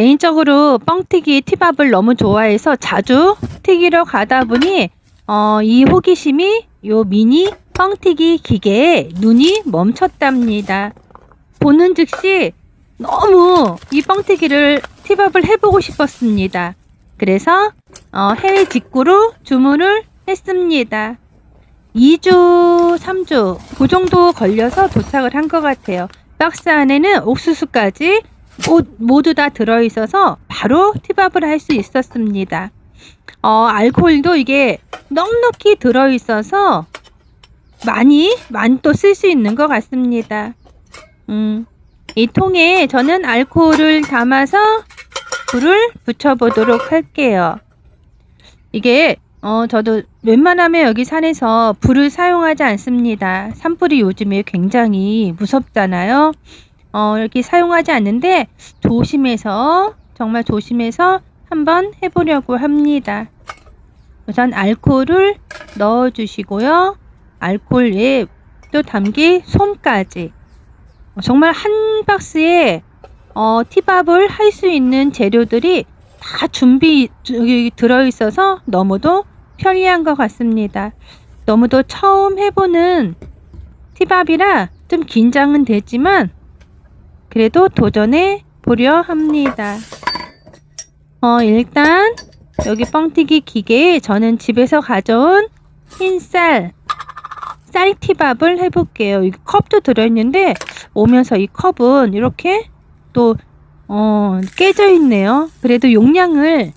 개인적으로 뻥튀기 티밥을 너무 좋아해서 자주 튀기러 가다 보니 어, 이 호기심이 요 미니 뻥튀기 기계에 눈이 멈췄답니다. 보는 즉시 너무 이 뻥튀기를 티밥을 해보고 싶었습니다. 그래서 어, 해외 직구로 주문을 했습니다. 2주, 3주 그 정도 걸려서 도착을 한 것 같아요. 박스 안에는 옥수수까지 모, 모두 다 들어있어서 바로 티밥을 할 수 있었습니다. 어, 알코올도 이게 넉넉히 들어있어서 많이, 많이 또 쓸 수 있는 것 같습니다. 음, 이 통에 저는 알코올을 담아서 불을 붙여보도록 할게요. 이게 어, 저도 웬만하면 여기 산에서 불을 사용하지 않습니다. 산불이 요즘에 굉장히 무섭잖아요. 어, 이렇게 사용하지 않는데 조심해서 정말 조심해서 한번 해보려고 합니다. 우선 알코올을 넣어 주시고요. 알코올에 또 담길 솜까지 어, 정말 한 박스에 어, 티밥을 할 수 있는 재료들이 다 준비 들어있어서 너무도 편리한 것 같습니다. 너무도 처음 해보는 티밥이라 좀 긴장은 되지만 그래도 도전해 보려 합니다. 어, 일단 여기 뻥튀기 기계에 저는 집에서 가져온 흰쌀 쌀티밥을 해볼게요. 이 컵도 들어있는데 오면서 이 컵은 이렇게 또 어, 깨져 있네요. 그래도 용량을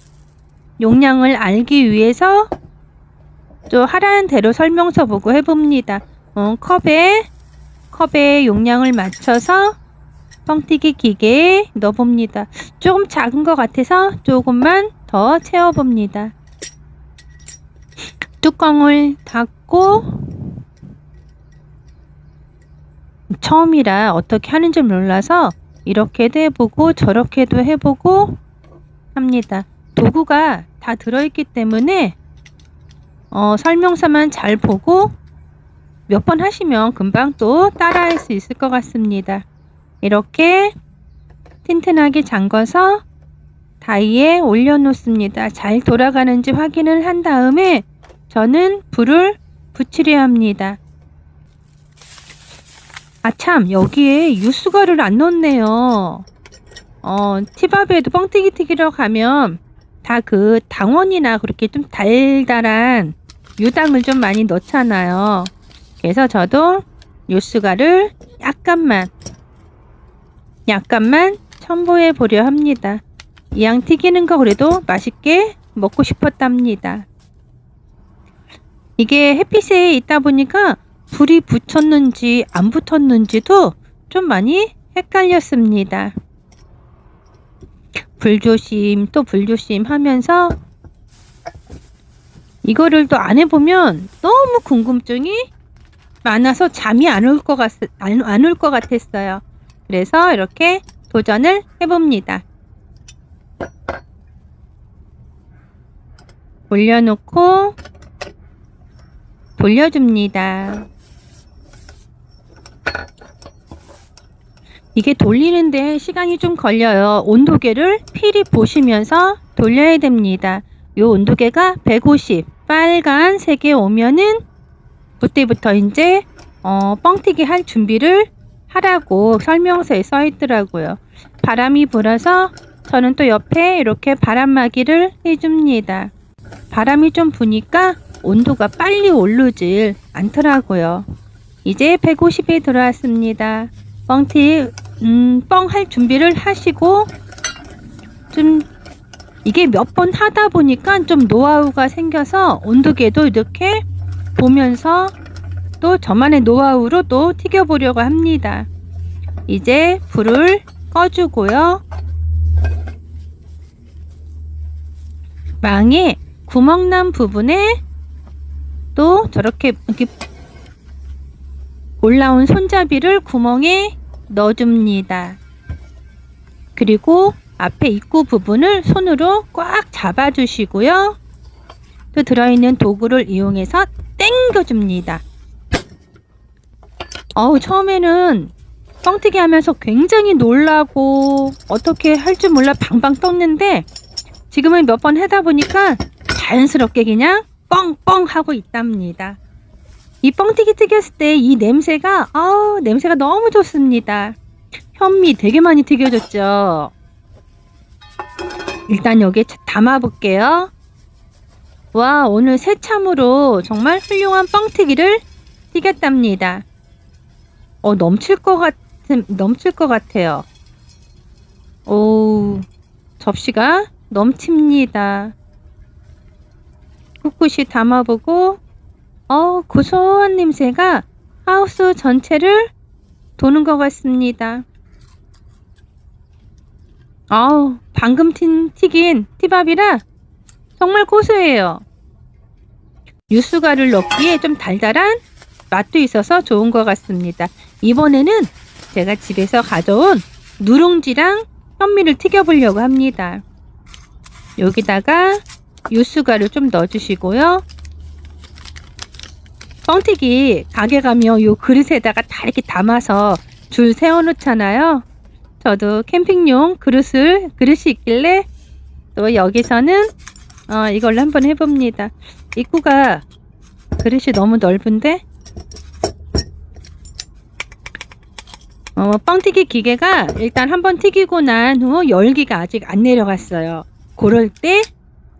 용량을 알기 위해서 또 하라는 대로 설명서 보고 해봅니다. 어, 컵에 컵에 용량을 맞춰서 뻥튀기 기계에 넣어봅니다. 조금 작은 것 같아서 조금만 더 채워봅니다. 뚜껑을 닫고 처음이라 어떻게 하는지 몰라서 이렇게도 해보고 저렇게도 해보고 합니다. 도구가 다 들어있기 때문에 어, 설명서만 잘 보고 몇 번 하시면 금방 또 따라할 수 있을 것 같습니다. 이렇게 튼튼하게 잠궈서 다이에 올려놓습니다. 잘 돌아가는지 확인을 한 다음에 저는 불을 붙이려 합니다. 아, 참, 여기에 유수가를 안 넣었네요. 어, 티밥에도 뻥튀기 튀기러 가면 다 그 당원이나 그렇게 좀 달달한 유당을 좀 많이 넣잖아요. 그래서 저도 유수가를 약간만, 약간만 첨부해 보려 합니다. 이왕 튀기는 거 그래도 맛있게 먹고 싶었답니다. 이게 햇빛에 있다 보니까 불이 붙었는지 안 붙었는지도 좀 많이 헷갈렸습니다. 불조심 또 불조심 하면서 이거를 또 안 해보면 너무 궁금증이 많아서 잠이 안 올 것 같, 안, 안 올 것 같았어요. 그래서 이렇게 도전을 해봅니다. 올려놓고 돌려줍니다. 이게 돌리는데 시간이 좀 걸려요. 온도계를 필히 보시면서 돌려야 됩니다. 요 온도계가 150 빨간 색에 오면은 그때부터 이제 어, 뻥튀기 할 준비를 하라고 설명서에 써 있더라고요. 바람이 불어서 저는 또 옆에 이렇게 바람막이를 해줍니다. 바람이 좀 부니까 온도가 빨리 오르질 않더라고요. 이제 150에 들어왔습니다. 뻥튀 음, 뻥 할 준비를 하시고 좀 이게 몇 번 하다 보니까 좀 노하우가 생겨서 온도계도 이렇게 보면서 또 저만의 노하우로 또 튀겨보려고 합니다. 이제 불을 꺼주고요. 망에 구멍난 부분에 또 저렇게 이렇게 올라온 손잡이를 구멍에 넣어줍니다. 그리고 앞에 입구 부분을 손으로 꽉 잡아주시고요. 또 들어있는 도구를 이용해서 당겨줍니다. 어우, 처음에는 뻥튀기 하면서 굉장히 놀라고 어떻게 할 줄 몰라 방방 떴는데 지금은 몇 번 하다 보니까 자연스럽게 그냥 뻥뻥 하고 있답니다. 이 뻥튀기 튀겼을 때 이 냄새가 아우 냄새가 너무 좋습니다. 현미 되게 많이 튀겨졌죠. 일단 여기에 담아 볼게요. 와 오늘 새참으로 정말 훌륭한 뻥튀기를 튀겼답니다. 어 넘칠 것 같은 넘칠 것 같아요. 오 접시가 넘칩니다. 꿋꿋이 담아보고 어 고소한 냄새가 하우스 전체를 도는 것 같습니다. 아우 방금 튄, 튀긴 티밥이라 정말 고소해요. 유수가를 넣기에 좀 달달한 맛도 있어서 좋은 것 같습니다. 이번에는 제가 집에서 가져온 누룽지랑 현미를 튀겨보려고 합니다. 여기다가 유수가를 좀 넣어주시고요. 뻥튀기 가게 가면 요 그릇에다가 다 이렇게 담아서 줄 세워놓잖아요. 저도 캠핑용 그릇을 그릇이 있길래 또 여기서는 어, 이걸로 한번 해봅니다. 입구가 그릇이 너무 넓은데 어, 뻥튀기 기계가 일단 한번 튀기고 난 후 열기가 아직 안 내려갔어요. 그럴 때,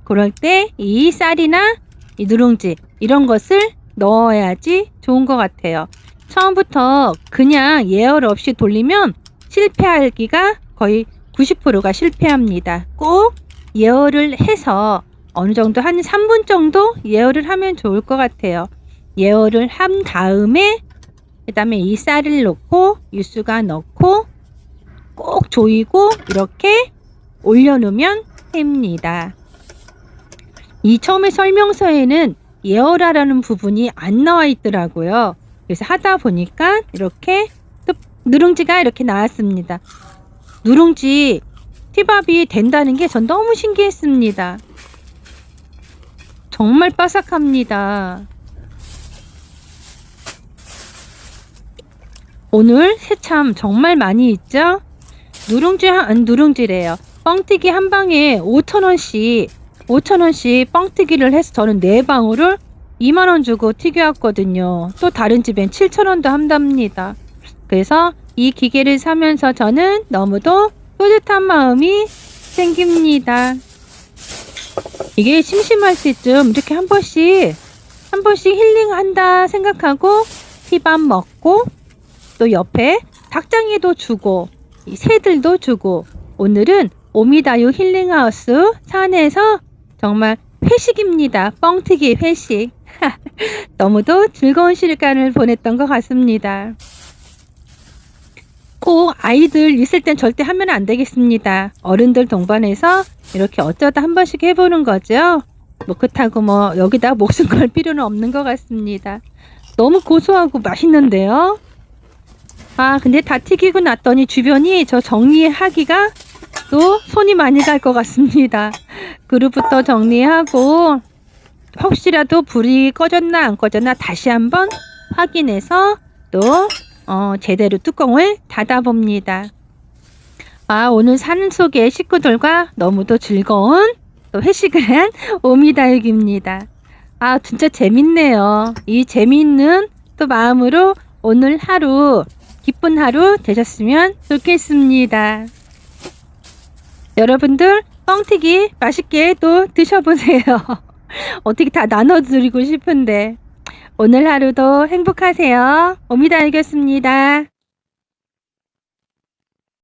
그럴 때 이 쌀이나 이 누룽지 이런 것을 넣어야지 좋은 것 같아요. 처음부터 그냥 예열 없이 돌리면 실패하기가 거의 90%가 실패합니다. 꼭 예열을 해서 어느 정도 한 3분 정도 예열을 하면 좋을 것 같아요. 예열을 한 다음에 그 다음에 이 쌀을 넣고 유수가 넣고 꼭 조이고 이렇게 올려놓으면 됩니다. 이 처음에 설명서에는 예열하라는 부분이 안 나와 있더라고요. 그래서 하다 보니까 이렇게 또 누룽지가 이렇게 나왔습니다. 누룽지 티밥이 된다는 게 전 너무 신기했습니다. 정말 바삭합니다. 오늘 새참 정말 많이 있죠? 누룽지 한 누룽지래요. 뻥튀기 한 방에 5,000원씩 5,000원씩 뻥튀기를 해서 저는 네 방울을 2만 원 주고 튀겨왔거든요. 또 다른 집엔 7,000원도 한답니다. 그래서 이 기계를 사면서 저는 너무도 뿌듯한 마음이 생깁니다. 이게 심심할 때쯤 이렇게 한 번씩 한 번씩 힐링한다 생각하고 티밥 먹고 또 옆에 닭장에도 주고 이 새들도 주고 오늘은 오미다유 힐링하우스 산에서 정말 회식입니다. 뻥튀기 회식. 너무도 즐거운 시간을 보냈던 것 같습니다. 꼭 아이들 있을 땐 절대 하면 안 되겠습니다. 어른들 동반해서 이렇게 어쩌다 한 번씩 해보는 거죠. 뭐 그렇다고 뭐 여기다 목숨 걸 필요는 없는 것 같습니다. 너무 고소하고 맛있는데요. 아 근데 다 튀기고 났더니 주변이 저 정리하기가 또 손이 많이 갈 것 같습니다. 그릇부터 정리하고 혹시라도 불이 꺼졌나 안 꺼졌나 다시 한번 확인해서 또 어, 제대로 뚜껑을 닫아봅니다. 아 오늘 산 속의 식구들과 너무도 즐거운 또 회식을 한 오미다육입니다. 아 진짜 재밌네요. 이 재미있는 또 마음으로 오늘 하루 기쁜 하루 되셨으면 좋겠습니다. 여러분들 뻥튀기 맛있게 또 드셔보세요. 어떻게 다 나눠드리고 싶은데 오늘 하루도 행복하세요. 오미다이겼습니다.